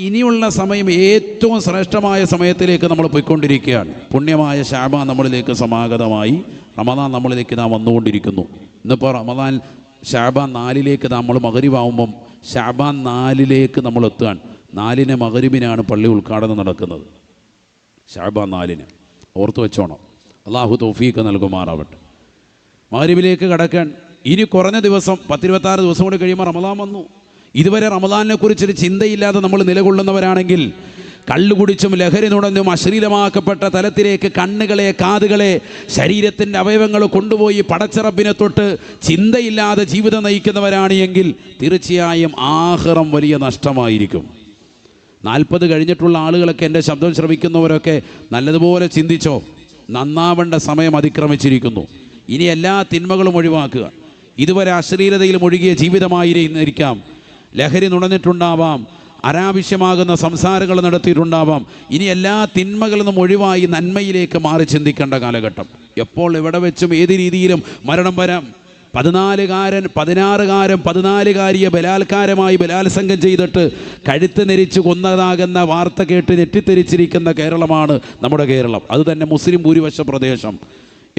ഇനിയുള്ള സമയം ഏറ്റവും ശ്രേഷ്ഠമായ സമയത്തിലേക്ക് നമ്മൾ പോയിക്കൊണ്ടിരിക്കുകയാണ്. പുണ്യമായ ഷാബാൻ നമ്മളിലേക്ക് സമാഗതമായി റമദാൻ നമ്മളിലേക്ക് നാം വന്നുകൊണ്ടിരിക്കുന്നു. ഇന്നിപ്പോൾ റമദാൻ ഷാബാൻ നാലിലേക്ക് നമ്മൾ മകരിവാകുമ്പം ഷാബാൻ നാലിലേക്ക് നമ്മൾ എത്തുകയാണ്. നാലിന് മകരിബിനാണ് പള്ളി ഉദ്ഘാടനം നടക്കുന്നത്. ഷാബാൻ നാലിന്. ഓർത്തു വെച്ചോണം. അള്ളാഹു തൗഫീക്ക് നൽകുമാറാവട്ടെ. മകരിബിലേക്ക് കടക്കാൻ ഇനി കുറഞ്ഞ ദിവസം പത്തിരുപത്താറ് ദിവസം കൂടി കഴിയുമ്പോൾ റമദാൻ വന്നു. ഇതുവരെ റമദാനിനെ കുറിച്ചൊരു ചിന്തയില്ലാതെ നമ്മൾ നിലകൊള്ളുന്നവരാണെങ്കിൽ കള്ളുകുടിച്ചും ലഹരി നുടഞ്ഞും അശ്ലീലമാക്കപ്പെട്ട തലത്തിലേക്ക് കണ്ണുകളെ കാതുകളെ ശരീരത്തിന്റെ അവയവങ്ങൾ കൊണ്ടുപോയി പടച്ചിറപ്പിനെ തൊട്ട് ചിന്തയില്ലാതെ ജീവിതം നയിക്കുന്നവരാണ് എങ്കിൽ തീർച്ചയായും ആഹ്റം വലിയ നഷ്ടമായിരിക്കും. നാൽപ്പത് കഴിഞ്ഞിട്ടുള്ള ആളുകളൊക്കെ എന്റെ ശബ്ദം ശ്രമിക്കുന്നവരൊക്കെ നല്ലതുപോലെ ചിന്തിച്ചോ? നന്നാവേണ്ട സമയം അതിക്രമിച്ചിരിക്കുന്നു. ഇനി എല്ലാ തിന്മകളും ഒഴിവാക്കുക. ഇതുവരെ അശ്ലീലതയിൽ മുഴുകിയ ജീവിതമായിരിക്കാം. ലഹരി നുണഞ്ഞിട്ടുണ്ടാവാം അനാവശ്യമാകുന്ന സംസാരങ്ങൾ നടത്തിയിട്ടുണ്ടാവാം. ഇനി എല്ലാ തിന്മകളിൽ നിന്നും ഒഴിവായി നന്മയിലേക്ക് മാറി ചിന്തിക്കേണ്ട കാലഘട്ടം. എപ്പോൾ എവിടെ വെച്ചും ഏത് രീതിയിലും മരണം വരാം. പതിനാലുകാരൻ പതിനാറുകാരൻ പതിനാലുകാരിയെ ബലാത്കാരമായി ബലാത്സംഗം ചെയ്തിട്ട് കഴുത്ത് നെരിച്ച് കൊന്നതാകുന്ന വാർത്ത കേട്ട് ഞെട്ടിത്തെരിച്ചിരിക്കുന്ന കേരളമാണ് നമ്മുടെ കേരളം. അതുതന്നെ മുസ്ലിം ഭൂരിപക്ഷ പ്രദേശം.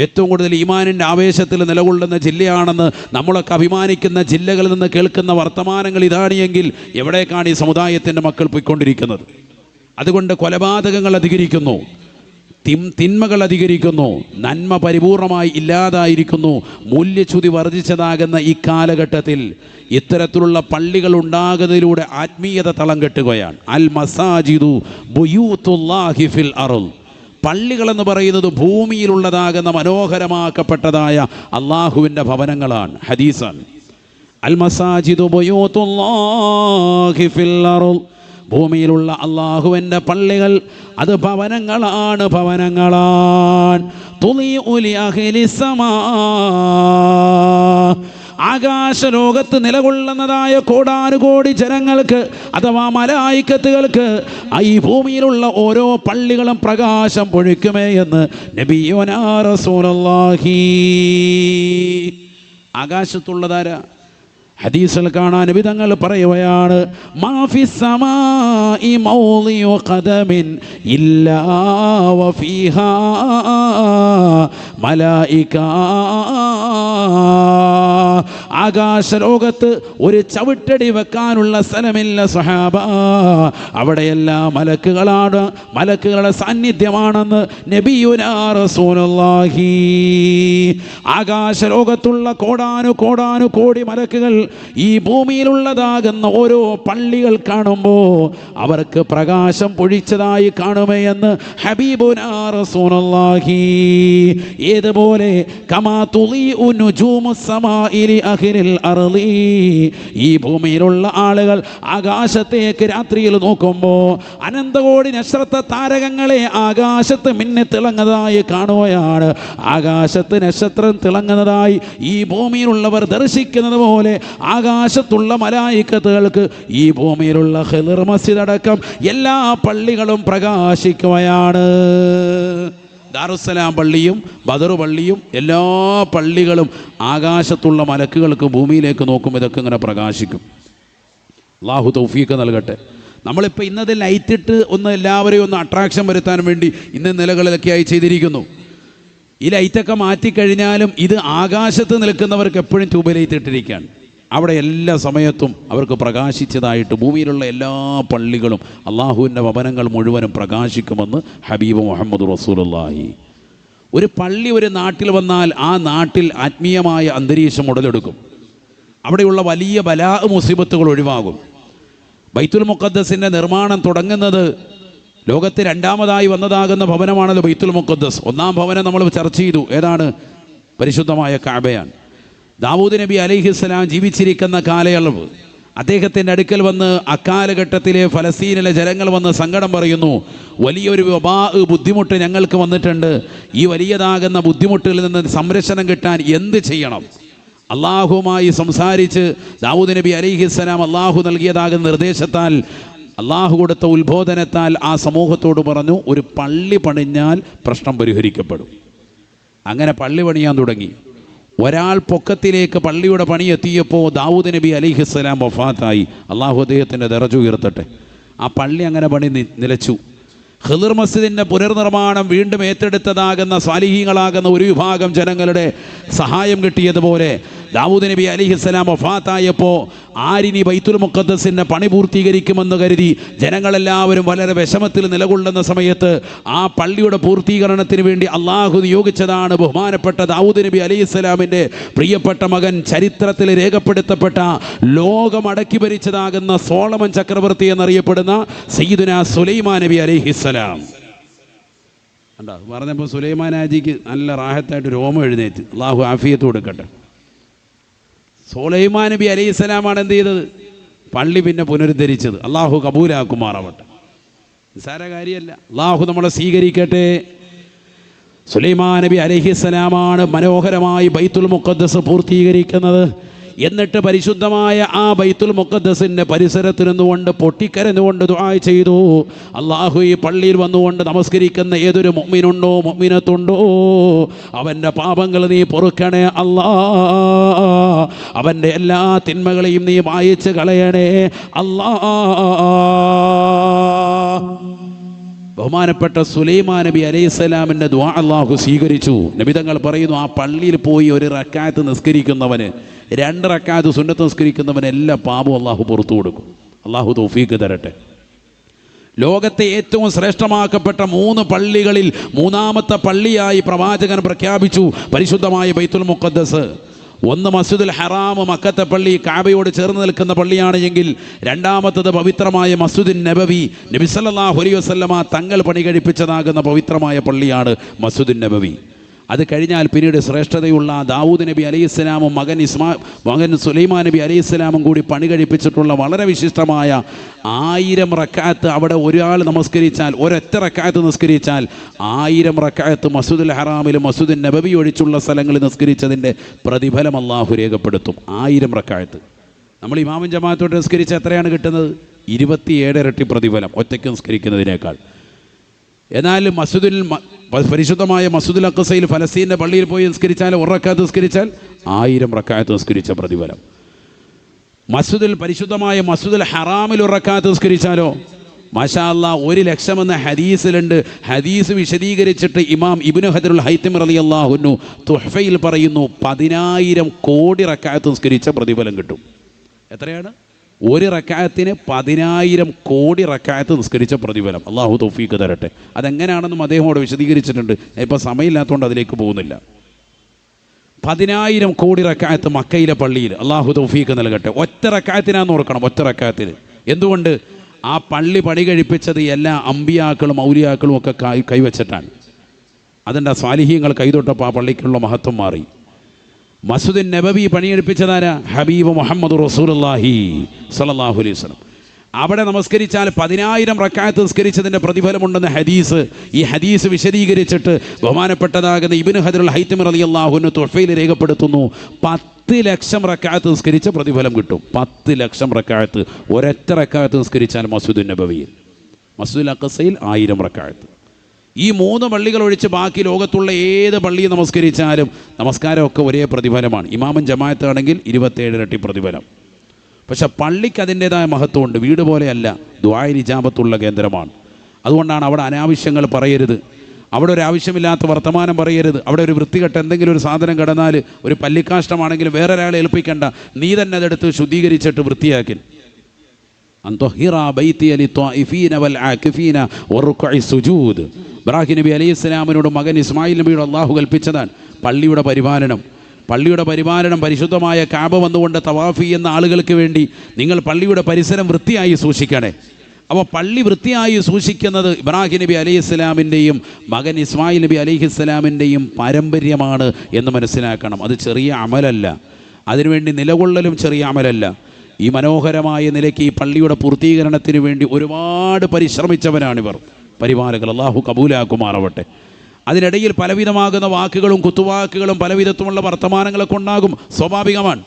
ഏറ്റവും കൂടുതൽ ഈമാനിന്റെ ആവേശത്തിൽ നിലകൊള്ളുന്ന ജില്ലയാണെന്ന് നമ്മളൊക്കെ അഭിമാനിക്കുന്ന ജില്ലകളിൽ നിന്ന് കേൾക്കുന്ന വർത്തമാനങ്ങൾ ഇതാണ് എങ്കിൽ എവിടേക്കാണ് ഈ സമുദായത്തിന്റെ മക്കൾ പോയിക്കൊണ്ടിരിക്കുന്നത്? അതുകൊണ്ട് കൊലപാതകങ്ങൾ അധികരിക്കുന്നു. തിം തിന്മകൾ അധികരിക്കുന്നു. നന്മ പരിപൂർണമായി ഇല്ലാതായിരിക്കുന്നു. മൂല്യച്യുതി വർദ്ധിച്ചതാകുന്ന ഈ കാലഘട്ടത്തിൽ ഇത്തരത്തിലുള്ള പള്ളികൾ ഉണ്ടാകുന്നതിലൂടെ ആത്മീയത തളം കെട്ടുകയാണ്. അൽ മസാജിദു ബുയൂത്തുല്ലാഹി ഫിൽ അറുൽ പള്ളികളെന്ന് പറയുന്നത് ഭൂമിയിലുള്ളതാകുന്ന മനോഹരമാക്കപ്പെട്ടതായ അള്ളാഹുവിന്റെ ഭവനങ്ങളാണ്. ഹദീസാണ്. അൽ ഭൂമിയിലുള്ള അള്ളാഹുവിന്റെ പള്ളികൾ അത് ഭവനങ്ങളാണ് ഭവനങ്ങളാണ്. തുളി ഉലി അഖിലി സമാ. ആകാശലോകത്ത് നിലകൊള്ളുന്നതായ കോടാനുകോടി ജനങ്ങൾക്ക് അഥവാ മലായിക്കത്തുകൾക്ക് ഈ ഭൂമിയിലുള്ള ഓരോ പള്ളികളും പ്രകാശം പൊഴിക്കുമേ എന്ന് നബിയോനാ റസൂലുള്ളാഹി. ആകാശത്തുള്ളതാരാ? ഹദീസിൽ കാണാൻ വിധങ്ങൾ പറയുകയാണ് മാഫി Ah. ആകാശലോകത്ത് ഒരു ചവിട്ടടി വെക്കാനുള്ള സ്ഥലമില്ല സഹാബ. അവിടെയെല്ലാം മലക്കുകളാണ് മലക്കുകളുടെ സാന്നിധ്യമാണെന്ന് നബിയുനാഹി ആകാശലോകത്തുള്ള കോടാനു കോടാനു കോടി മലക്കുകൾ ഈ ഭൂമിയിലുള്ളതാകുന്ന ഓരോ പള്ളികൾ കാണുമ്പോൾ അവർക്ക് പ്രകാശം പൊഴിച്ചതായി കാണുമേ എന്ന് ഹബീബുനാ റസൂലുള്ളാഹി. ഏതുപോലെ കമാ തുളിഉ നുജൂമു സമാഇലി ഈ ഭൂമിയിലുള്ള ആളുകൾ ആകാശത്തേക്ക് രാത്രിയിൽ നോക്കുമ്പോൾ അനന്തകോടി നക്ഷത്ര താരകങ്ങളെ ആകാശത്ത് മിന്നെ തിളങ്ങുന്നതായി കാണുകയാണ്. ആകാശത്ത് നക്ഷത്രം തിളങ്ങുന്നതായി ഈ ഭൂമിയിലുള്ളവർ ദർശിക്കുന്നത് പോലെ ആകാശത്തുള്ള മലായിക്കത്തുകൾക്ക് ഈ ഭൂമിയിലുള്ള ഹെലിർ മസ്ജിദ് അടക്കം എല്ലാ പള്ളികളും പ്രകാശിക്കുകയാണ്. ദാറുസലാം പള്ളിയും ബദർ പള്ളിയും എല്ലാ പള്ളികളും ആകാശത്തുള്ള മലക്കുകൾക്ക് ഭൂമിയിലേക്ക് നോക്കും ഇതൊക്കെ ഇങ്ങനെ പ്രകാശിക്കും. അള്ളാഹു തൗഫീഖ് നൽകട്ടെ. നമ്മളിപ്പോൾ ഇന്നത്തെ ലൈറ്റിട്ട് ഒന്ന് എല്ലാവരെയും ഒന്ന് അട്രാക്ഷൻ വരുത്താൻ വേണ്ടി ഇന്ന് നിലകളിലൊക്കെയായി ചെയ്തിരിക്കുന്നു. ഈ ലൈറ്റൊക്കെ മാറ്റിക്കഴിഞ്ഞാലും ഇത് ആകാശത്ത് നിൽക്കുന്നവർക്ക് എപ്പോഴും ട്യൂബ് ലൈറ്റ് ഇട്ടിരിക്കുകയാണ്. അവിടെ എല്ലാ സമയത്തും അവർക്ക് പ്രകാശിച്ചതായിട്ട് ഭൂമിയിലുള്ള എല്ലാ പള്ളികളും അള്ളാഹുവിന്റെ വപനങ്ങൾ മുഴുവനും പ്രകാശിക്കുമെന്ന് ഹബീബ് മുഹമ്മദ് റസൂലുള്ളാഹി. ഒരു പള്ളി ഒരു നാട്ടിൽ വന്നാൽ ആ നാട്ടിൽ ആത്മീയമായ അന്തരീക്ഷം ഉടലെടുക്കും. അവിടെയുള്ള വലിയ ബലാ മുസീബത്തുകൾ ഒഴിവാകും. ബൈത്തുൽ മുക്കദ്ദസിന്റെ നിർമ്മാണം തുടങ്ങുന്നത് ലോകത്ത് രണ്ടാമതായി വന്നതാകുന്ന ഭവനമാണല്ലോ ബൈത്തുൽ മുഖദ്ദസ്. ഒന്നാം ഭവനം നമ്മൾ ചർച്ച ചെയ്തു. ഏതാണ്? പരിശുദ്ധമായ കാബയാണ്. ദാവൂദ് നബി അലിഹിസ്സലാം ജീവിച്ചിരിക്കുന്ന കാലയളവ്. അദ്ദേഹത്തിന്റെ അടുക്കൽ വന്ന് അക്കാലഘട്ടത്തിലെ ഫലസ്തീനിലെ ജനങ്ങൾ വന്ന് സങ്കടം പറയുന്നു വലിയൊരു വബാ ബുദ്ധിമുട്ട് ഞങ്ങൾക്ക് വന്നിട്ടുണ്ട്. ഈ വലിയതാകുന്ന ബുദ്ധിമുട്ടിൽ നിന്ന് സംരക്ഷണം കിട്ടാൻ എന്ത് ചെയ്യണം? അള്ളാഹുമായി സംസാരിച്ച് ദാവൂദ് നബി അലിഹിസ്സലാം അള്ളാഹു നൽകിയതാകുന്ന നിർദ്ദേശത്താൽ അള്ളാഹു കൊടുത്ത ഉത്ബോധനത്താൽ ആ സമൂഹത്തോട് പറഞ്ഞു ഒരു പള്ളി പണിഞ്ഞാൽ പ്രശ്നം പരിഹരിക്കപ്പെടും. അങ്ങനെ പള്ളി പണിയാൻ തുടങ്ങി. ഒരാൾ പൊക്കത്തിലേക്ക് പള്ളിയുടെ പണി എത്തിയപ്പോൾ ദാവൂദ് നബി അലിഹിസ്സലാം വഫാത്തായി. അള്ളാഹു അദ്ദേഹത്തിന്റെ ദറജ ഉയർത്തട്ടെ. ആ പള്ളി അങ്ങനെ പണി നിലച്ചു. ഖിദർ മസ്ജിദിന്റെ പുനർനിർമ്മാണം വീണ്ടും ഏറ്റെടുത്തതാകുന്ന സ്വാലിഹീങ്ങളാകുന്ന ഒരു വിഭാഗം ജനങ്ങളുടെ സഹായം കിട്ടിയതുപോലെ ദാവൂദ് നബി അലിഹിസ്സലാം വഫാത്തായപ്പോൾ ആരിനി ബൈത്തുൽ മുക്കദ്സിന്റെ പണി പൂർത്തീകരിക്കുമെന്ന് കരുതി ജനങ്ങളെല്ലാവരും വളരെ വിഷമത്തിൽ നിലകൊള്ളുന്ന സമയത്ത് ആ പള്ളിയുടെ പൂർത്തീകരണത്തിന് വേണ്ടി അള്ളാഹു നിയോഗിച്ചതാണ് ബഹുമാനപ്പെട്ട ദാവൂദ് നബി അലിഹിസ്സലാമിന്റെ പ്രിയപ്പെട്ട മകൻ. ചരിത്രത്തിൽ രേഖപ്പെടുത്തപ്പെട്ട ലോകം അടക്കി ഭരിച്ചതാകുന്ന സോളമൻ ചക്രവർത്തി എന്നറിയപ്പെടുന്ന സയ്യിദുന സുലൈമാ നബി അലൈഹിസ്സലാം കണ്ടോ? പറഞ്ഞപ്പോൾ സുലൈമാൻ ആജിക്ക് നല്ല റാഹത്തായിട്ട് രോമം എഴുന്നേറ്റ്. അള്ളാഹു ആഫിയത്ത് കൊടുക്കട്ടെ. സുലൈമാൻ നബി അലൈഹി സ്വലാമാണ് എന്ത് ചെയ്തത്? പള്ളി പിന്നെ പുനരുദ്ധരിച്ചത്. അള്ളാഹു കബൂലാക്കുമാറാവട്ടെ. നിസ്സാര കാര്യമല്ല. അള്ളാഹു നമ്മളെ സ്വീകരിക്കട്ടെ. സുലൈമാൻ നബി അലഹിസ്സലാമാണ് മനോഹരമായി ബൈത്തുൽ മുഖദ്ദസ് പൂർത്തീകരിക്കുന്നത്. എന്നിട്ട് പരിശുദ്ധമായ ആ ബൈത്തുൽ മുക്കദ്സിന്റെ പരിസരത്ത് നിന്നുകൊണ്ട് പൊട്ടിക്കരഞ്ഞുകൊണ്ട് ദുആ ചെയ്തു. അള്ളാഹു ഈ പള്ളിയിൽ വന്നുകൊണ്ട് നമസ്കരിക്കുന്ന ഏതൊരു മുമ്മിനുണ്ടോ മുമ്മിനത്തുണ്ടോ അവന്റെ പാപങ്ങൾ നീ പൊറുക്കണേ അല്ലാ. അവന്റെ എല്ലാ തിന്മകളെയും നീ വായിച്ച് കളയണേ അല്ലാ. ബഹുമാനപ്പെട്ട സുലൈമാ നബി അലൈഹിസ്സലാമിന്റെ ദ്വാ അള്ളാഹു സ്വീകരിച്ചു. നബിതങ്ങൾ പറയുന്നു ആ പള്ളിയിൽ പോയി ഒരു റക്കാത്ത് നിസ്കരിക്കുന്നവന് രണ്ട് റക്കാത്ത് സുന്നത്ത് നിസ്കരിക്കുന്നവന് എല്ലാ പാപവും അള്ളാഹു പുറത്തു കൊടുക്കും. അള്ളാഹു തൗഫീക്ക് തരട്ടെ. ലോകത്തെ ഏറ്റവും ശ്രേഷ്ഠമാക്കപ്പെട്ട മൂന്ന് പള്ളികളിൽ മൂന്നാമത്തെ പള്ളിയായി പ്രവാചകൻ പ്രഖ്യാപിച്ചു പരിശുദ്ധമായ ബൈത്തുൽ മുഖദ്ദസ്. ഒന്ന് മസ്ജിദുൽ ഹറാം മക്കത്തെ പള്ളി കാബയോട് ചേർന്ന് നിൽക്കുന്ന പള്ളിയാണ് എങ്കിൽ രണ്ടാമത്തത് പവിത്രമായ മസ്ജിദുൻ നബവി. നബി ഹുലി അലൈഹി വസല്ലമ തങ്ങൾ പണി കഴിപ്പിച്ചതാകുന്ന പവിത്രമായ പള്ളിയാണ് മസ്ജിദുൻ നബവി. അത് കഴിഞ്ഞാൽ പിന്നീട് ശ്രേഷ്ഠതയുള്ള ദാവൂദ് നബി അലൈഹി സ്വലാമും മകൻ ഇസ്മാ മകൻ സുലൈമാൻ നബി അലൈഹി സ്വലാമും കൂടി പണി കഴിപ്പിച്ചിട്ടുള്ള വളരെ വിശിഷ്ടമായ ആയിരം റക്കാത്ത് അവിടെ ഒരാൾ നമസ്കരിച്ചാൽ ഒരൊറ്റ റക്കാത്ത് നിസ്കരിച്ചാൽ ആയിരം റക്കാത്ത് മസൂദുൽ ഹറാമിലും മസൂദ് നബബി ഒഴിച്ചുള്ള സ്ഥലങ്ങളിൽ നിസ്കരിച്ചതിന്റെ പ്രതിഫലം അള്ളാഹു രേഖപ്പെടുത്തും. ആയിരം റക്കാത്ത്. നമ്മൾ ഇമാമൻ ജമാഅത്തോട്ട് നിസ്കരിച്ച എത്രയാണ് കിട്ടുന്നത്? ഇരുപത്തിയേഴ് ഇരട്ടി പ്രതിഫലം ഒറ്റയ്ക്ക് നിസ്കരിക്കുന്നതിനേക്കാൾ. എന്നാൽ മസ്ജിദുൽ മ- പരിശുദ്ധമായ മസ്ജിദുൽ അക്കസയിൽ ഫലസ്തീന്റെ പള്ളിയിൽ പോയി നിസ്കരിച്ചാൽ ഒരു റക്കാത്ത് നിസ്കരിച്ചാൽ ആയിരം റക്കാത്ത് നിസ്കരിച്ച പ്രതിഫലം. മസ്ജിദിൽ പരിശുദ്ധമായ മസ്ജിദുൽ ഹറാമിൽ ഉറക്കാത്ത റക്കാത്ത് നിസ്കരിച്ചാലോ? മാഷാ ലക്ഷം ഒരു ലക്ഷമെന്ന ഹദീസിലുണ്ട്. ഹദീസ് വിശദീകരിച്ചിട്ട് ഇമാം ഇബ്നു ഹദറുൽ ഹൈത്തം റലി അള്ളാഹുന്നു തുഹഫയിൽ പറയുന്നു പതിനായിരം കോടി റക്കാത്ത് നിസ്കരിച്ച പ്രതിഫലം കിട്ടും. എത്രയാണ്? ഒരു റക്കായത്തിന് പതിനായിരം കോടി റക്കായത്ത് നിസ്കരിച്ച പ്രതിഫലം. അള്ളാഹു തൗഫീക്ക് തരട്ടെ. അതെങ്ങനെയാണെന്നും അദ്ദേഹം അവിടെ വിശദീകരിച്ചിട്ടുണ്ട്. ഇപ്പോൾ സമയമില്ലാത്തതുകൊണ്ട് അതിലേക്ക് പോകുന്നില്ല. പതിനായിരം കോടി റക്കായത്ത് മക്കയിലെ പള്ളിയിൽ അള്ളാഹു തൗഫീക്ക് നൽകട്ടെ. ഒറ്റ റക്കായത്തിനാന്ന് ഓർക്കണം ഒറ്റ റക്കായത്തിന് എന്തുകൊണ്ട്? ആ പള്ളി പണി കഴിപ്പിച്ചത് എല്ലാ അമ്പിയാക്കളും ഔലിയാക്കളും ഒക്കെ കൈവച്ചിട്ടാണ്. അതിന്റെ സ്വാലിഹ്യങ്ങൾ കൈതൊട്ടപ്പോൾ ആ പള്ളിക്കുള്ള മഹത്വം മാറി. മസ്ജിദുൻ നബബി പണിയെടുപ്പിച്ചതാരാ? ഹബീബ് മുഹമ്മദ് റസൂലുള്ളാഹി സ്വല്ലല്ലാഹു അലൈഹി വസല്ലം. അവിടെ നമസ്കരിച്ചാൽ പതിനായിരം റക്കായത്ത് നിസ്കരിച്ചതിന്റെ പ്രതിഫലമുണ്ടെന്ന ഹദീസ്. ഈ ഹദീസ് വിശദീകരിച്ചിട്ട് ബഹുമാനപ്പെട്ടതാകുന്ന ഇബിന് ഹദറുൽ ഹൈത്തിം അലി അള്ളാഹുവിന് തൊഫയിൽ രേഖപ്പെടുത്തുന്നു. പത്ത് ലക്ഷം റക്കായത്ത് നിസ്കരിച്ച പ്രതിഫലം കിട്ടും. പത്ത് ലക്ഷം റക്കായത്ത് ഒരൊറ്റ റക്കായത്ത് നിസ്കരിച്ചാൽ മസ്ജിദുൻ നബവിയിൽ. മസൂദ് അക്കസയിൽ ആയിരം റക്കായത്ത് ഈ മൂന്ന് പള്ളികൾ ഒഴിച്ച് ബാക്കി ലോകത്തുള്ള ഏത് പള്ളി നമസ്കരിച്ചാലും നമസ്കാരമൊക്കെ ഒരേ പ്രതിഫലമാണ്. ഇമാമൻ ജമായത്താണെങ്കിൽ ഇരുപത്തേഴ് ഇരട്ടി പ്രതിഫലം. പക്ഷെ പള്ളിക്ക് അതിന്റെതായ മഹത്വമുണ്ട്. വീട് പോലെയല്ല ദ്വായ നിജാപത്തുള്ള കേന്ദ്രമാണ്. അതുകൊണ്ടാണ് അവിടെ അനാവശ്യങ്ങൾ പറയരുത്. അവിടെ ഒരു ആവശ്യമില്ലാത്ത വർത്തമാനം പറയരുത്. അവിടെ ഒരു വൃത്തികെട്ട എന്തെങ്കിലും ഒരു സാധനം കിടന്നാൽ ഒരു പല്ലിക്കാഷ്ടമാണെങ്കിലും വേറൊരാളെ ഏൽപ്പിക്കേണ്ട. നീ തന്നെ അതെടുത്ത് ശുദ്ധീകരിച്ചിട്ട് വൃത്തിയാക്കി സുജൂദ് ഇബ്രാഹിം നബി അലൈഹി മകൻ ഇസ്മായിൽ നബിയോട് അള്ളാഹു കൽപ്പിച്ചതാണ് പള്ളിയുടെ പരിപാലനം. പള്ളിയുടെ പരിപാലനം പരിശുദ്ധമായ കാബ വന്നുകൊണ്ട് തവാഫി ചെയ്യുന്ന ആളുകൾക്ക് വേണ്ടി നിങ്ങൾ പള്ളിയുടെ പരിസരം വൃത്തിയായി സൂക്ഷിക്കണേ. അപ്പോൾ പള്ളി വൃത്തിയായി സൂക്ഷിക്കുന്നത് ഇബ്രാഹിം നബി അലൈഹി സ്വലാമിന്റെയും മകൻ ഇസ്മായിൽ നബി അലൈഹി സ്വലാമിന്റെയും പാരമ്പര്യമാണ് എന്ന് മനസ്സിലാക്കണം. അത് ചെറിയ അമലല്ല. അതിനുവേണ്ടി നിലകൊള്ളലും ചെറിയ അമലല്ല. ഈ മനോഹരമായ നിലയ്ക്ക് ഈ പള്ളിയുടെ പൂർത്തീകരണത്തിന് വേണ്ടി ഒരുപാട് പരിശ്രമിച്ചവരാണിവർ. പരിപാലകർ അള്ളാഹു കബൂലാക്കുമാറാവട്ടെ. അതിനിടയിൽ പലവിധമാകുന്ന വാക്കുകളും കുത്തുവാക്കുകളും പലവിധത്തുമുള്ള വർത്തമാനങ്ങളൊക്കെ ഉണ്ടാകും. സ്വാഭാവികമാണ്.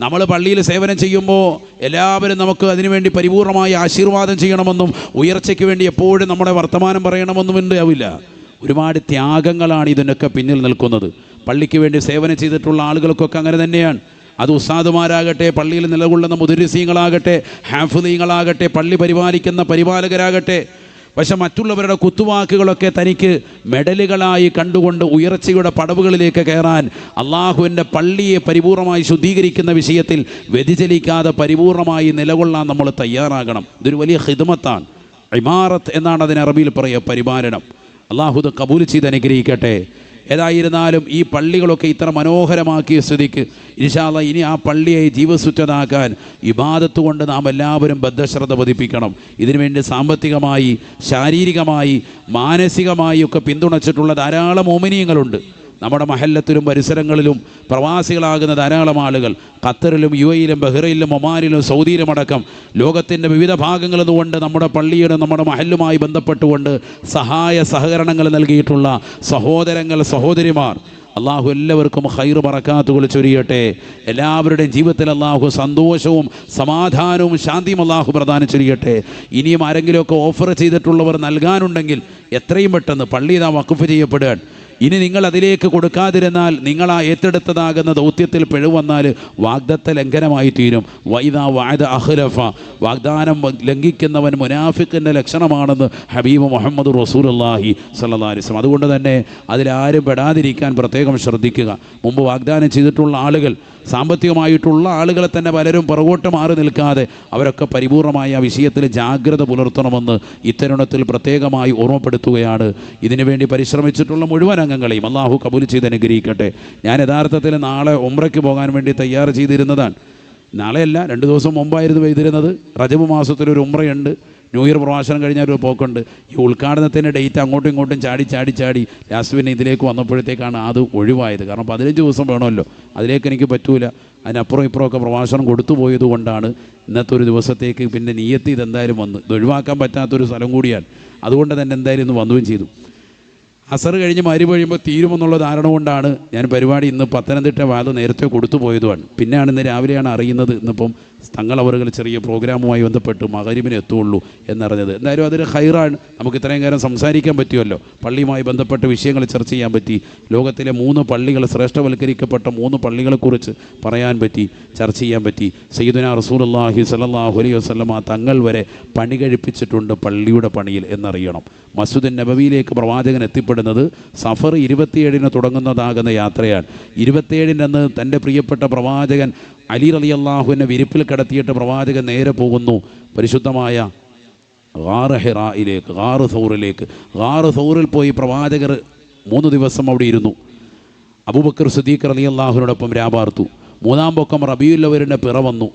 നമ്മൾ പള്ളിയിൽ സേവനം ചെയ്യുമ്പോൾ എല്ലാവരും നമുക്ക് അതിനുവേണ്ടി പരിപൂർണമായി ആശീർവാദം ചെയ്യണമെന്നും ഉയർച്ചയ്ക്ക് വേണ്ടി എപ്പോഴും നമ്മുടെ വർത്തമാനം പറയണമെന്നും ഉണ്ടാവില്ല. ഒരുപാട് ത്യാഗങ്ങളാണ് ഇതിനൊക്കെ പിന്നിൽ നിൽക്കുന്നത്. പള്ളിക്ക് വേണ്ടി സേവനം ചെയ്തിട്ടുള്ള ആളുകൾക്കൊക്കെ അങ്ങനെ തന്നെയാണ്. അത് ഉസ്താദുമാരാകട്ടെ പള്ളിയിൽ നിലകൊള്ളുന്ന മുതിരിസീങ്ങളാകട്ടെ ഹാഫുദീങ്ങളാകട്ടെ പള്ളി പരിപാലിക്കുന്ന പരിപാലകരാകട്ടെ പക്ഷെ മറ്റുള്ളവരുടെ കുത്തുവാക്കുകളൊക്കെ തനിക്ക് മെഡലുകളായി കണ്ടുകൊണ്ട് ഉയർച്ചയുടെ പടവുകളിലേക്ക് കയറാൻ അള്ളാഹുവിന്റെ പള്ളിയെ പരിപൂർണമായി ശുദ്ധീകരിക്കുന്ന വിഷയത്തിൽ വ്യതിചലിക്കാതെ പരിപൂർണമായി നിലകൊള്ളാൻ നമ്മൾ തയ്യാറാകണം. ഇതൊരു വലിയ ഹിദമത്താണ് ഇമാറത്ത് എന്നാണ് അതിന് അറബിയിൽ പറയുക പരിപാലനം. അള്ളാഹുദ് കബൂൽ ചെയ്ത് അനുഗ്രഹിക്കട്ടെ. ഏതായിരുന്നാലും ഈ പള്ളികളൊക്കെ ഇത്ര മനോഹരമാക്കിയ സ്ഥിതിക്ക് ഇൻഷാല്ല ഇനി ആ പള്ളിയെ ജീവസുറ്റതാക്കാൻ ഇബാദത്ത് കൊണ്ട് നാം എല്ലാവരും ബദ്ധശ്രദ്ധ പതിപ്പിക്കണം. ഇതിനുവേണ്ടി സാമ്പത്തികമായി ശാരീരികമായി മാനസികമായി ഒക്കെ പിന്തുണച്ചിട്ടുള്ള ധാരാളം ഓമിനീയങ്ങളുണ്ട് നമ്മുടെ മഹല്ലത്തിലും പരിസരങ്ങളിലും പ്രവാസികളാകുന്ന ധാരാളം ആളുകൾ ഖത്തറിലും യു എയിലും ബഹ്റൈനിലും ഒമാനിലും സൗദിയിലും അടക്കം ലോകത്തിന്റെ വിവിധ ഭാഗങ്ങളിൽ നിന്നുകൊണ്ട് നമ്മുടെ പള്ളിയുടെ നമ്മുടെ മഹല്ലുമായി ബന്ധപ്പെട്ടുകൊണ്ട് സഹായ സഹകരണങ്ങൾ നൽകിയിട്ടുള്ള സഹോദരങ്ങൾ സഹോദരിമാർ അള്ളാഹു എല്ലാവർക്കും ഹൈർ പറക്കാത്തുകൾ ചൊരിയട്ടെ എല്ലാവരുടെയും ജീവിതത്തിൽ അള്ളാഹു സന്തോഷവും സമാധാനവും ശാന്തിയും അള്ളാഹു പ്രദാനം ചൊരിയട്ടെ ഇനിയും ആരെങ്കിലുമൊക്കെ ഓഫർ ചെയ്തിട്ടുള്ളവർ നൽകാനുണ്ടെങ്കിൽ എത്രയും പെട്ടെന്ന് പള്ളി ഇതാ വക്കുഫ് ചെയ്യപ്പെടുകയാണ് ഇനി നിങ്ങൾ അതിലേക്ക് കൊടുക്കാതിരുന്നാൽ നിങ്ങൾ ആ ഏറ്റെടുത്തതാകുന്ന ദൗത്യത്തിൽ പിഴവന്നാൽ വാഗ്ദത്ത ലംഘനമായി തീരും. വൈദ വാദ അഹ്ലഫ വാഗ്ദാനം ലംഘിക്കുന്നവൻ മുനാഫിക്കിന്റെ ലക്ഷണമാണെന്ന് ഹബീബ് മുഹമ്മദ് അലൈഹി വസല്ലം. അതുകൊണ്ട് തന്നെ അതിലാരും പെടാതിരിക്കാൻ പ്രത്യേകം ശ്രദ്ധിക്കുക. മുമ്പ് വാഗ്ദാനം ചെയ്തിട്ടുള്ള ആളുകൾ സാമ്പത്തികമായിട്ടുള്ള ആളുകളെ തന്നെ പലരും പുറകോട്ട് മാറി നിൽക്കാതെ അവരൊക്കെ പരിപൂർണമായ ആ വിഷയത്തിൽ ജാഗ്രത പുലർത്തണമെന്ന് ഇത്തരുണത്തിൽ പ്രത്യേകമായി ഓർമ്മപ്പെടുത്തുകയാണ്. ഇതിനുവേണ്ടി പരിശ്രമിച്ചിട്ടുള്ള മുഴുവൻ അംഗങ്ങളെയും അള്ളാഹു കബൂൽ ചെയ്ത് അനുഗ്രഹിക്കട്ടെ. ഞാൻ യഥാർത്ഥത്തിൽ നാളെ ഉംറയ്ക്ക് പോകാൻ വേണ്ടി തയ്യാർ ചെയ്തിരുന്നതാണ്. നാളെയല്ല രണ്ട് ദിവസം മുമ്പായിരുന്നു ചെയ്തിരുന്നത്. റജബ് മാസത്തിൽ ഒരു ഉംറയുണ്ട്. ന്യൂ ഇയർ പ്രവാസനം കഴിഞ്ഞാൽ ഒരു പോക്കുണ്ട്. ഈ ഉദ്ഘാടനത്തിന്റെ ഡേറ്റ് അങ്ങോട്ടും ഇങ്ങോട്ടും ചാടി ചാടി ചാടി ലാസ്റ്റ് പിന്നെ ഇതിലേക്ക് വന്നപ്പോഴത്തേക്കാണ് അത് ഒഴിവായത്. കാരണം പതിനഞ്ച് ദിവസം വേണമല്ലോ. അതിലേക്ക് എനിക്ക് പറ്റൂല. അതിനപ്പുറം ഇപ്പുറമൊക്കെ പ്രഭാഷണം കൊടുത്തു പോയത് കൊണ്ടാണ് ഇന്നത്തെ ഒരു ദിവസത്തേക്ക് പിന്നെ നീയത്ത് ഇതെന്തായാലും വന്ന്. ഇത് ഒഴിവാക്കാൻ പറ്റാത്തൊരു സ്ഥലം കൂടിയാണ്. അതുകൊണ്ട് തന്നെ എന്തായാലും ഇന്ന് വന്നുകയും ചെയ്തു. അസർ കഴിഞ്ഞ് മരി കഴിയുമ്പോൾ തീരുമെന്നുള്ള ധാരണ കൊണ്ടാണ് ഞാൻ പരിപാടി ഇന്ന് പത്തനംതിട്ട വാദം നേരത്തെ കൊടുത്തു പോയതുമാണ്. പിന്നെയാണ് ഇന്ന് രാവിലെയാണ് അറിയുന്നത് ഇന്നിപ്പം തങ്ങളവറുകൾ ചെറിയ പ്രോഗ്രാമുമായി ബന്ധപ്പെട്ട് മകരിമിന് എത്തുള്ളൂ എന്നറിഞ്ഞത്. എന്തായാലും അതൊരു ഹൈറാണ്. നമുക്ക് ഇത്രയും കാലം സംസാരിക്കാൻ പറ്റുമല്ലോ? പള്ളിയുമായി ബന്ധപ്പെട്ട വിഷയങ്ങൾ ചർച്ച ചെയ്യാൻ പറ്റി. ലോകത്തിലെ മൂന്ന് പള്ളികൾ ശ്രേഷ്ഠവൽക്കരിക്കപ്പെട്ട മൂന്ന് പള്ളികളെക്കുറിച്ച് പറയാൻ പറ്റി ചർച്ച ചെയ്യാൻ പറ്റി. സയ്യിദുന റസൂലുള്ളാഹി സ്വല്ലല്ലാഹു അലൈഹി വസല്ലമ തങ്ങൾ വരെ പണി കഴിപ്പിച്ചിട്ടുണ്ട് പള്ളിയുടെ പണിയിൽ എന്നറിയണം. മസ്ജിദ് നബവിയിലേക്ക് പ്രവാചകൻ എത്തിപ്പെടുന്നത് സഫർ ഇരുപത്തിയേഴിന് തുടങ്ങുന്നതാകുന്ന യാത്രയാണ്. ഇരുപത്തിയേഴിനന്ന് തന്റെ പ്രിയപ്പെട്ട പ്രവാചകൻ അലി അള്ളാഹുവിനെ വിരിപ്പിൽ കിടത്തിയിട്ട് പ്രവാചകൻ നേരെ പോകുന്നു. പരിശുദ്ധമായ ഗാറ് ഹിറായിലേക്ക് ഗാറ് സൗറിലേക്ക്. ഗാറ് സൗറിൽ പോയി പ്രവാചകർ മൂന്ന് ദിവസം അവിടെ ഇരുന്നു. അബൂബക്കർ സുദീഖ് അലി അള്ളാഹുവിനോടൊപ്പം രാപാർത്തു. മൂന്നാം പൊക്കം റബിയുല്ലവരിന്റെ പിറ വന്നു.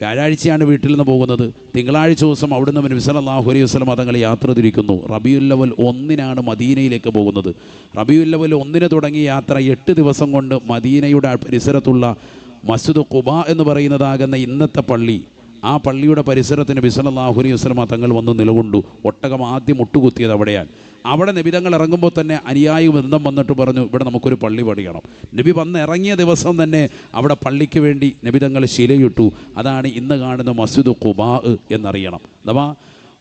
വ്യാഴാഴ്ചയാണ് വീട്ടിൽ നിന്ന് പോകുന്നത്. തിങ്കളാഴ്ച ദിവസം അവിടുന്ന് നബി സല്ലല്ലാഹു അലൈഹി വസ്ലം അതങ്ങൾ യാത്ര തിരിക്കുന്നു. റബിയുല്ലവൽ ഒന്നിനാണ് മദീനയിലേക്ക് പോകുന്നത്. റബിയുല്ലവൽ ഒന്നിന് തുടങ്ങിയ യാത്ര എട്ട് ദിവസം കൊണ്ട് മദീനയുടെ പരിസരത്തുള്ള മസ്ജിദ് കുബ എന്ന് പറയുന്നതാകുന്ന ഇന്നത്തെ പള്ളി. ആ പള്ളിയുടെ പരിസരത്തിന് ബിസലാഹുലി വസ്ലമ തങ്ങൾ വന്ന് നിലകൊണ്ടു. ഒട്ടകം ആദ്യം മുട്ടുകുത്തിയത് അവിടെയാണ്. അവിടെ നബിതങ്ങൾ ഇറങ്ങുമ്പോൾ തന്നെ അനുയായി വൃന്ദം വന്നിട്ട് പറഞ്ഞു ഇവിടെ നമുക്കൊരു പള്ളി പണിയണം. നബി വന്ന് ഇറങ്ങിയ ദിവസം തന്നെ അവിടെ പള്ളിക്ക് വേണ്ടി നബിതങ്ങൾ ശിലയിട്ടു. അതാണ് ഇന്ന് കാണുന്ന മസ്ജിദ് കുബാ എന്നറിയണം. അഥവാ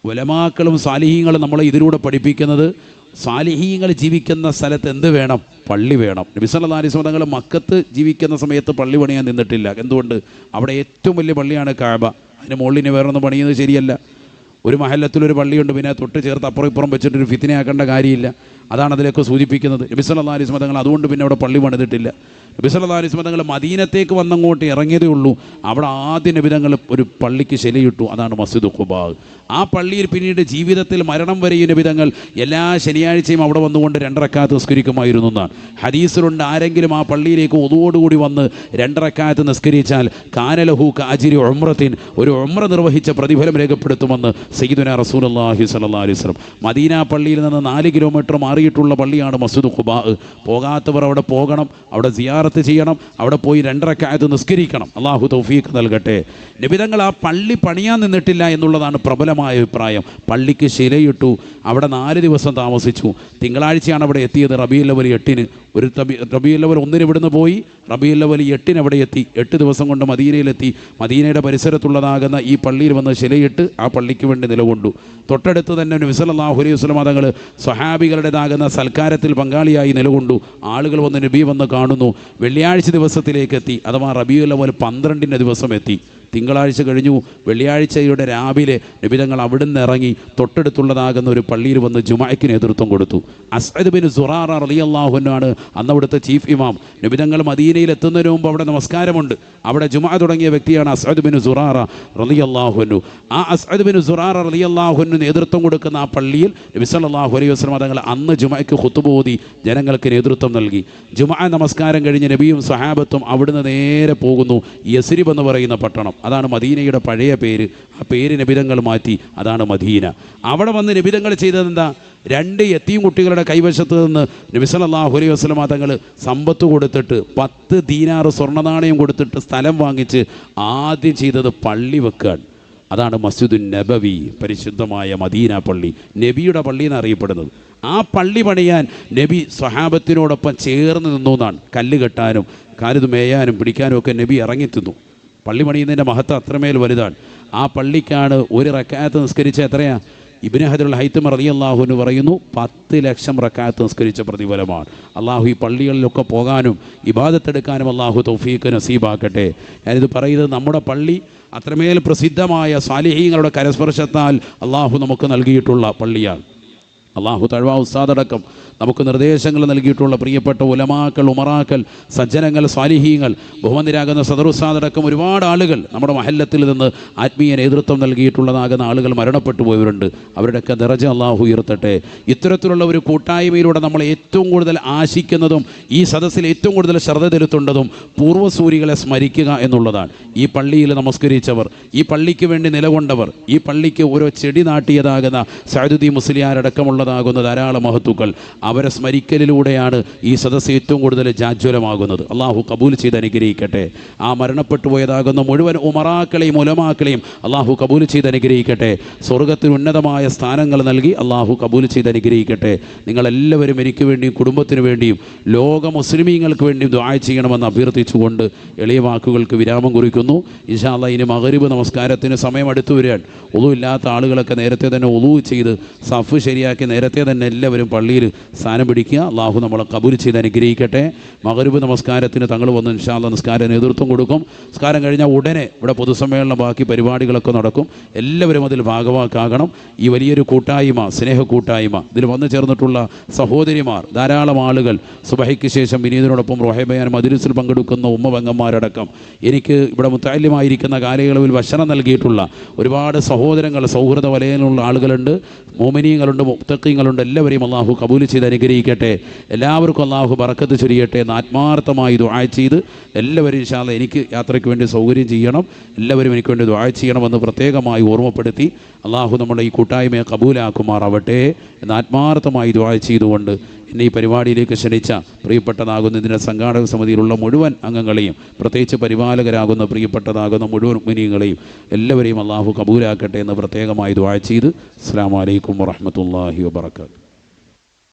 ഉലമാക്കളും സാലിഹ്യങ്ങളും നമ്മളെ ഇതിലൂടെ പഠിപ്പിക്കുന്നത് സാലിഹീങ്ങൾ ജീവിക്കുന്ന സ്ഥലത്ത് എന്ത് വേണം? പള്ളി വേണം. നബിസല്ലാ അലൈഹി തങ്ങൾ മക്കത്ത് ജീവിക്കുന്ന സമയത്ത് പള്ളി പണിയാൻ നിന്നിട്ടില്ല. എന്തുകൊണ്ട്? അവിടെ ഏറ്റവും വലിയ പള്ളിയാണ് കാബ. അതിന് മുകളിന് വേറൊന്നും പണിയുന്നത് ശരിയല്ല. ഒരു മഹല്ലത്തിലൊരു പള്ളിയുണ്ട്. പിന്നെ തൊട്ട് ചേർത്ത് അപ്പുറം ഇപ്പുറം വെച്ചിട്ട് ഒരു ഫിത്തിനെയാക്കേണ്ട കാര്യമില്ല. അതാണ് അതിലൊക്കെ സൂചിപ്പിക്കുന്നത്. നബിസല്ലാ അലൈഹി തങ്ങൾ അതുകൊണ്ട് പിന്നെ അവിടെ പള്ളി പണിതിട്ടില്ല. നബിസല്ലാ അലൈഹി തങ്ങൾ മദീനത്തേക്ക് വന്നങ്ങോട്ട് ഇറങ്ങിയതേ ഉള്ളൂ. അവിടെ ആദ്യ നബിതങ്ങൾ ഒരു പള്ളിക്ക് ശരിയിട്ടു അതാണ് മസ്ജിദ് ഖുബാ. ആ പള്ളിയിൽ പിന്നീട് ജീവിതത്തിൽ മരണം വരെ ഈ നബിതങ്ങൾ എല്ലാ ശനിയാഴ്ചയും അവിടെ വന്നുകൊണ്ട് രണ്ടരക്കാത്ത് നിസ്കരിക്കുമായിരുന്നു എന്നാണ് ഹദീസിലുണ്ട് ആരെങ്കിലും ആ പള്ളിയിലേക്ക് ഒതുവോടുകൂടി വന്ന് രണ്ടരക്കാത്ത് നിസ്കരിച്ചാൽ കാനലഹു കാജിരി ഒമ്രത്തിൻ ഒരു ഒമ്ര നിർവഹിച്ച പ്രതിഫലം രേഖപ്പെടുത്തുമെന്ന് സയ്യിദുന അള്ളാഹി അലൈഹി വസല്ലം. മദീന പള്ളിയിൽ നിന്ന് നാല് കിലോമീറ്റർ മാറിയിട്ടുള്ള പള്ളിയാണ് മസ്ജിദ് ഖുബാ. പോകാത്തവർ അവിടെ പോകണം അവിടെ സിയാറത്ത് ചെയ്യണം അവിടെ പോയി രണ്ടരക്കായത്ത് നിസ്കരിക്കണം. അള്ളാഹു തൗഫീഖ് നൽകട്ടെ. നിബിതങ്ങൾ ആ പള്ളി പണിയാൻ നിന്നിട്ടില്ല എന്നുള്ളതാണ് പ്രബലമായ പ്രബലമായ അഭിപ്രായം. പള്ളിക്ക് ശിലയിട്ടു. അവിടെ നാല് ദിവസം താമസിച്ചു. തിങ്കളാഴ്ചയാണ് അവിടെ എത്തിയത് റബീൽ ലവൽ എട്ടിന്. ഒരു തബി റബീൽ ലവൽ ഒന്നിന് ഇവിടുന്ന് പോയി. റബീൽ ലവൽ എട്ടിന് അവിടെ എത്തി. എട്ട് ദിവസം കൊണ്ട് മദീനയിലെത്തി. മദീനയുടെ പരിസരത്തുള്ളതാകുന്ന ഈ പള്ളിയിൽ വന്ന് ശിലയിട്ട് ആ പള്ളിക്ക് വേണ്ടി നിലകൊണ്ടു. തൊട്ടടുത്ത് തന്നെ നബിസല്ലാഹു അലൈഹി വസ്ലം തങ്ങൾ സ്വഹാബികളുടേതാകുന്ന സൽക്കാരത്തിൽ പങ്കാളിയായി നിലകൊണ്ടു. ആളുകൾ വന്ന് നബി വന്ന് കാണുന്നു. വെള്ളിയാഴ്ച ദിവസത്തിലേക്ക് എത്തി. അഥവാ റബിയുല്ലവൽ പന്ത്രണ്ടിന്റെ ദിവസം എത്തി തിങ്കളാഴ്ച കഴിഞ്ഞു. വെള്ളിയാഴ്ചയുടെ രാവിലെ നബിതങ്ങൾ അവിടുന്ന് ഇറങ്ങി തൊട്ടടുത്തുള്ളതാകുന്ന ഒരു പള്ളിയിൽ വന്ന് ജുമായ്ക്ക് നേതൃത്വം കൊടുത്തു. അസദ് ബിൻ സുറാറ റളിയല്ലാഹുവിനാണ് അന്ന് അവിടുത്തെ ചീഫ് ഇമാം. നബിതങ്ങൾ മദീനയിൽ എത്തുന്നതിന് മുമ്പ് അവിടെ നമസ്കാരമുണ്ട്. അവിടെ ജുമാ തുടങ്ങിയ വ്യക്തിയാണ് അസദ് ബിൻ സുറാറ റലിയല്ലാഹുനു ആ അസദ് ബിൻ സുറാറ റളിയല്ലാഹുവിന് നേതൃത്വം കൊടുക്കുന്ന ആ പള്ളിയിൽ നബി സല്ലല്ലാഹു അലൈഹി വസല്ലം തങ്ങൾ അന്ന് ജുമായ്ക്ക് ഹുത്തുബോധി ജനങ്ങൾക്ക് നേതൃത്വം നൽകി. ജുമാ നമസ്കാരം കഴിഞ്ഞ് നബിയും സഹാബത്തും അവിടുന്ന് നേരെ പോകുന്നു. യസരിബ് എന്ന് പറയുന്ന പട്ടണം. അതാണ് മദീനയുടെ പഴയ പേര്. ആ പേര് നബിതങ്ങൾ മാറ്റി അതാണ് മദീന. അവിടെ വന്ന് നബിതങ്ങൾ ചെയ്തത് എന്താ? രണ്ട് എത്തിയും കുട്ടികളുടെ കൈവശത്ത് നിന്ന് നബിസലാഹുലി അലൈഹി വസ്ലമ തങ്ങൾ സമ്പത്ത് കൊടുത്തിട്ട് പത്ത് ദീനാറ് സ്വർണ നാണയം കൊടുത്തിട്ട് സ്ഥലം വാങ്ങിച്ച് ആദ്യം ചെയ്തത് പള്ളി വെക്കാൻ അതാണ് മസ്ജിദുൻ നബവി പരിശുദ്ധമായ മദീന പള്ളി. നബിയുടെ പള്ളി എന്നറിയപ്പെടുന്നത് ആ പള്ളി പണിയാൻ നബി സ്വഹാബത്തിനോടൊപ്പം ചേർന്ന് നിന്നു എന്നാണ്. കല്ല് കെട്ടാനും കാലിത് മേയാനും പിടിക്കാനും ഒക്കെ നബി ഇറങ്ങിത്തിന്നു പള്ളി പണിയുന്നതിന്റെ മഹത്വം അത്രമേൽ വലുതാണ്. ആ പള്ളിക്കാണ് ഒരു റക്കായത്ത് നിസ്കരിച്ച എത്രയാ? ഇബിന് ഹജറുൽ ഹൈത്തം അള്ളാഹു എന്ന് പറയുന്നു പത്ത് ലക്ഷം റക്കായത്ത് നിസ്കരിച്ച പ്രതിഫലമാണ്. അള്ളാഹു ഈ പള്ളികളിലൊക്കെ പോകാനും ഇബാദത്തെടുക്കാനും അള്ളാഹു തൗഫീഖ് നസീബാക്കട്ടെ. ഞാനിത് പറയുന്നത് നമ്മുടെ പള്ളി അത്രമേൽ പ്രസിദ്ധമായ സാലിഹീങ്ങളുടെ കരസ്പർശത്താൽ അള്ളാഹു നമുക്ക് നൽകിയിട്ടുള്ള പള്ളിയാണ്. അള്ളാഹു തഴവ ഉസ്താദടക്കം നമുക്ക് നിർദ്ദേശങ്ങൾ നൽകിയിട്ടുള്ള പ്രിയപ്പെട്ട ഉലമാക്കൾ ഉമറാക്കൾ സജ്ജനങ്ങൾ സ്വാലിഹീങ്ങൾ ബഹുമന്ദിരാകുന്ന സദറുസാദടക്കം ഒരുപാട് ആളുകൾ നമ്മുടെ മഹല്ലത്തിൽ നിന്ന് ആത്മീയ നേതൃത്വം നൽകിയിട്ടുള്ളതാകുന്ന ആളുകൾ മരണപ്പെട്ടു പോയവരുണ്ട്. അവരുടെയൊക്കെ ദറജ അള്ളാഹു ഉയർത്തട്ടെ. ഇത്തരത്തിലുള്ള ഒരു കൂട്ടായ്മയിലൂടെ നമ്മൾ ഏറ്റവും കൂടുതൽ ആശിക്കുന്നതും ഈ സദസ്സിൽ ഏറ്റവും കൂടുതൽ ശ്രദ്ധ പൂർവ പൂർവസൂരികളെ സ്മരിക്കുക എന്നുള്ളതാണ്. ഈ പള്ളിയിൽ നമസ്കരിച്ചവർ ഈ പള്ളിക്ക് വേണ്ടി നിലകൊണ്ടവർ ഈ പള്ളിക്ക് ഓരോ ചെടി നാട്ടിയതാകുന്ന സൈദുദ്ദീൻ മുസ്ലിയാരടക്കമുള്ളതാകുന്ന ധാരാളം മഹത്തുക്കൾ അവരെ സ്മരിക്കലിലൂടെയാണ് ഈ സദസ്സ് ഏറ്റവും കൂടുതൽ ജാജ്വലമാകുന്നത്. അള്ളാഹു കബൂൽ ചെയ്ത് അനുഗ്രഹിക്കട്ടെ. ആ മരണപ്പെട്ടു പോയതാകുന്ന മുഴുവൻ ഉമറാക്കളെയും ഉലമാക്കളെയും അള്ളാഹു കബൂൽ ചെയ്ത് അനുഗ്രഹിക്കട്ടെ. സ്വർഗത്തിന് ഉന്നതമായ സ്ഥാനങ്ങൾ നൽകി അള്ളാഹു കബൂൽ ചെയ്ത് അനുഗ്രഹിക്കട്ടെ. നിങ്ങളെല്ലാവരും എനിക്ക് വേണ്ടിയും കുടുംബത്തിന് വേണ്ടിയും ലോക മുസ്ലിമീങ്ങൾക്ക് വേണ്ടി ദ്വായ ചെയ്യണമെന്ന് അഭ്യർത്ഥിച്ചുകൊണ്ട് എളിയ വാക്കുകൾക്ക് വിരാമം കുറിക്കുന്നു. ഇഷാല ഇനി മകരീബ് നമസ്കാരത്തിന് സമയം അടുത്തു വരികയാണ്. ഒതു ഇല്ലാത്ത ആളുകളൊക്കെ നേരത്തെ തന്നെ ഒതു ചെയ്ത് സഫ് ശരിയാക്കി നേരത്തെ തന്നെ എല്ലാവരും പള്ളിയിൽ സ്ഥാനം പിടിക്കുക. അള്ളാഹു നമ്മളെ കബൂൽ ചെയ്ത് അനുഗ്രഹിക്കട്ടെ. മകരീബ് നമസ്കാരത്തിന് തങ്ങൾ വന്ന് ഇഷാല നമസ്കാരം നേതൃത്വം കൊടുക്കും. നമസ്കാരം കഴിഞ്ഞാൽ ഉടനെ ഇവിടെ പൊതുസമ്മേളനം ബാക്കി പരിപാടികളൊക്കെ നടക്കും. എല്ലാവരും അതിൽ ഭാഗവാക്കാകണം. ഈ വലിയൊരു കൂട്ടായ്മ സ്നേഹ കൂട്ടായ്മ ഇതിൽ വന്നു ചേർന്നിട്ടുള്ള സഹോദരിമാർ ധാരാളം ആളുകൾ സുബഹയ്ക്ക് ശേഷം വിനീതിനോടൊപ്പം റൊഹേബയാൻ മദുരസിൽ പങ്കെടുക്കുന്ന ഉമ്മ പെങ്ങന്മാരടക്കം എനിക്ക് ഇവിടെ മുത്താല്യമായിരിക്കുന്ന കാലയളവിൽ ഭക്ഷണം നൽകിയിട്ടുള്ള ഒരുപാട് സഹോദരങ്ങൾ സൗഹൃദ വലയത്തിലുള്ള ആളുകളുണ്ട് മോമിനിയങ്ങളുണ്ട് മുത്തക്കീങ്ങളുണ്ട് എല്ലാവരെയും അള്ളാഹു കബൂൽ ചെയ്ത് അനുഗ്രഹിക്കട്ടെ. എല്ലാവർക്കും അള്ളാഹു ബറക്കത്ത് ചൊരിയട്ടെ എന്ന് ആത്മാർത്ഥമായി ദുആ ചെയ്ത് എല്ലാവരും ഇൻഷാല്ല എനിക്ക് യാത്രയ്ക്ക് വേണ്ടി സൗകര്യം ചെയ്യണം. എല്ലാവരും എനിക്ക് വേണ്ടി ദുആ ചെയ്യണമെന്ന് പ്രത്യേകമായി ഓർമ്മപ്പെടുത്തി അള്ളാഹു നമ്മുടെ ഈ കൂട്ടായ്മയെ കബൂലാക്കുമാറാവട്ടെ എന്ന് ആത്മാർത്ഥമായി ദുആ ചെയ്തുകൊണ്ട് എന്നെ ഈ പരിപാടിയിലേക്ക് ക്ഷണിച്ച പ്രിയപ്പെട്ടതാകുന്ന ഇതിന്റെ സംഘാടക സമിതിയിലുള്ള മുഴുവൻ അംഗങ്ങളെയും പ്രത്യേകിച്ച് പരിപാലകരാകുന്ന പ്രിയപ്പെട്ടതാകുന്ന മുഴുവൻ മിനിയങ്ങളെയും എല്ലാവരെയും അള്ളാഹു കബൂലാക്കട്ടെ എന്ന് പ്രത്യേകമായി ദുആ ചെയ്ത്. അസ്സാം വലൈക്കും വറഹമത്തല്ലാഹി വാബർക്കാത്തു